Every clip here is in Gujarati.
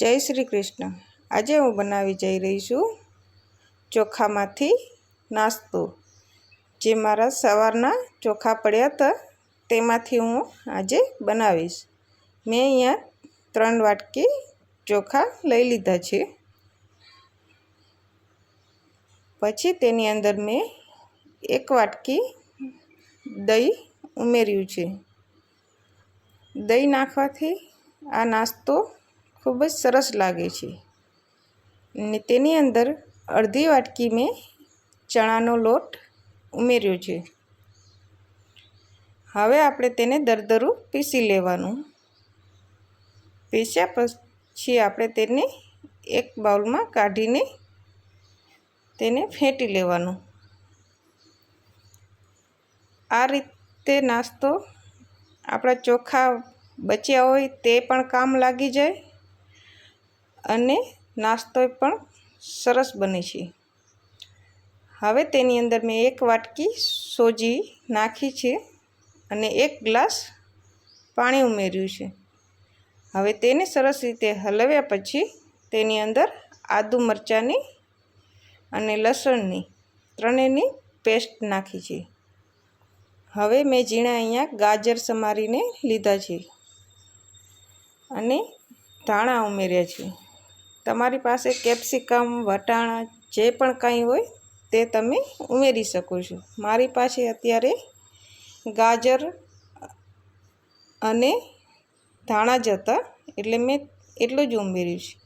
જય શ્રી કૃષ્ણ. આજે હું બનાવી જઈ રહી છું ચોખામાંથી નાસ્તો. જે મારા સવારના ચોખા પડ્યા હતા, તેમાંથી હું આજે બનાવીશ. મેં અહીંયા ત્રણ વાટકી ચોખા લઈ લીધા છે. પછી તેની અંદર મેં એક વાટકી દહીં ઉમેર્યું છે. દહીં નાખવાથી આ નાસ્તો ખૂબ જ સરસ લાગે છે. અને તેની અંદર અડધી વાટકી મેં ચણાનો લોટ ઉમેર્યો છે. હવે આપણે તેને દરદરું પીસી લેવાનું. પીસ્યા પછી આપણે તેને એક બાઉલમાં કાઢીને તેને ફેંટી લેવાનું. આ રીતે નાસ્તો આપણા ચોખા બચ્યા હોય તે પણ કામ લાગી જાય. અને નાસ્તો પણ સરસ બને છે. હવે તેની અંદર મેં એક વાટકી સોજી નાખી છે અને એક ગ્લાસ પાણી ઉમેર્યું છે. હવે તેને સરસ રીતે હલવ્યા પછી તેની અંદર આદુ મરચાંની અને લસણની ત્રણેયની પેસ્ટ નાખી છે. હવે મેં ઝીણા અહીંયા ગાજર સમારીને લીધા છે અને ધાણા ઉમેર્યા છે. તમારી પાસે કેપ્સિકમ, વટાણા, જે પણ કંઈ હોય તે તમે ઉમેરી શકો છો. મારી પાસે અત્યારે ગાજર અને ધાણા જ હતા એટલે મેં એટલું જ ઉમેર્યું છે.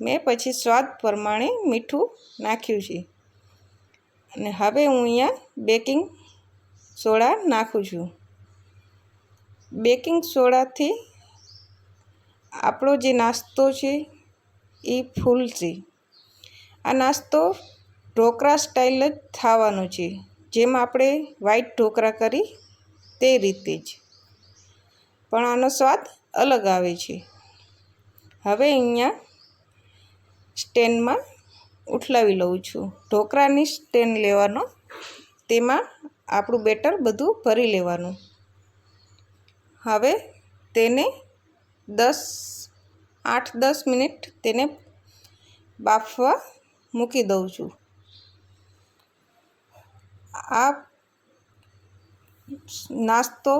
મેં પછી સ્વાદ પ્રમાણે મીઠું નાખ્યું છે. અને હવે હું અહીંયા બેકિંગ સોડા નાખું છું. બેકિંગ સોડાથી આપણો જે નાસ્તો છે એ ફૂલશે. આ નાસ્તો ઢોકળા સ્ટાઇલ જ થવાનો છે. જેમ આપણે વ્હાઈટ ઢોકળા કરી તે રીતે જ. પણ આનો સ્વાદ અલગ આવે છે. હવે અહીંયા સ્ટેન્ડમાં ઉઠલાવી લઉં છું. ઢોકળાની સ્ટેન્ડ લેવાનો, તેમાં આપણું બેટર બધું ભરી લેવાનું. હવે તેને દસ આઠ દસ મિનિટ તેને બાફવા મૂકી દઉં છું. આ નાસ્તો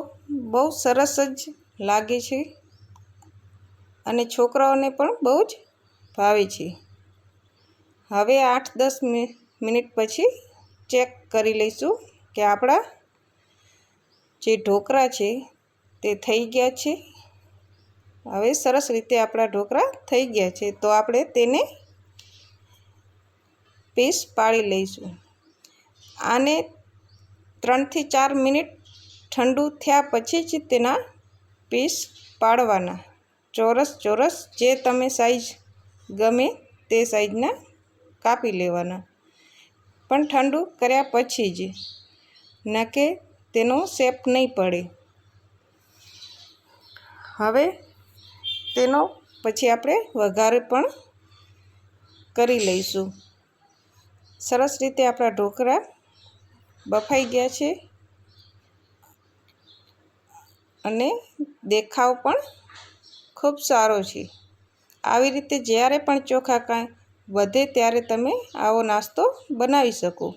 બહુ સરસ જ લાગે છે અને છોકરાઓને પણ બહુ જ ભાવે છે. હવે આઠ દસ મિનિટ પછી ચેક કરી લઈશું કે આપણા જે ઢોકળા છે તે થઈ ગયા છે હવે સરસ રીતે આપણા ઢોકળા થઈ ગયા છે. તો આપણે તેને પીસ પાડી લઈશું. આને ત્રણથી ચાર મિનિટ ઠંડુ થયા પછી જ તેના પીસ પાડવાના. ચોરસ ચોરસ જે તમે સાઈઝ ગમે તે સાઈઝના કાપી લેવાના. પણ ઠંડુ કર્યા પછી જ, ન કે તેનો શેપ નહીં પડે. હવે તેનો પછી આપણે વઘાર પણ કરી લઈશું. સરસ રીતે આપણા ઢોકળા બફાઈ ગયા છે. અને દેખાવ પણ ખૂબ સારો છે. આવી રીતે જ્યારે પણ ચોખા કાંઈ વધે ત્યારે તમે આવો નાસ્તો બનાવી શકો.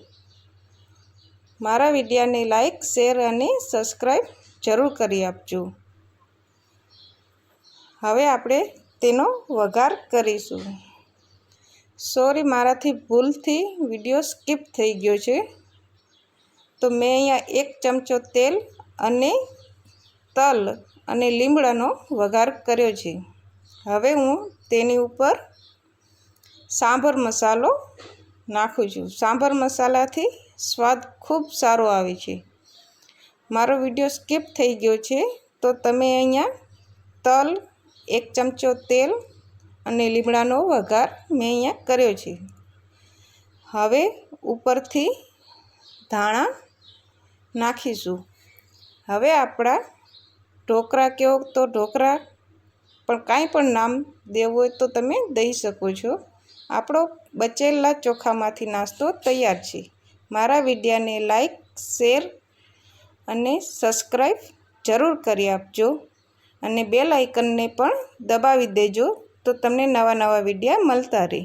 મારા વિડીયાને લાઈક, શેર અને સબસ્ક્રાઈબ જરૂર કરી આપજો. હવે આપણે તેનો વઘાર કરીશું. સોરી મારાથી ભૂલથી વીડિયો સ્કીપ થઈ ગયો છે. તો મેં અહીંયા એક ચમચો તેલ અને તલ અને લીમડાનો વઘાર કર્યો છે. હવે હું તેની ઉપર સાંભર મસાલો નાખું છું. સાંભર મસાલાથી સ્વાદ ખૂબ સારો આવે છે. મારો વીડિયો સ્કીપ થઈ ગયો છે. તો તમે અહીંયા તલ એક ચમચો તેલ અને લીમડાનો વઘાર મેં અહીંયા કર્યો છે. હવે ઉપરથી ધાણા નાખીશું. હવે આપણા ઢોકળા કહો તો ઢોકળા પણ કાંઈ પણ નામ દેવું હોય તો તમે દઈ શકો છો. આપણો બચેલા ચોખામાંથી નાસ્તો તૈયાર છે. મારા વિડીયાને લાઈક, શેર અને સબસ્ક્રાઈબ જરૂર કરી આપજો. અને બેલ આઇકનને પણ દબાવી દેજો તો તમને નવા નવા વિડીયા મળતા રહે.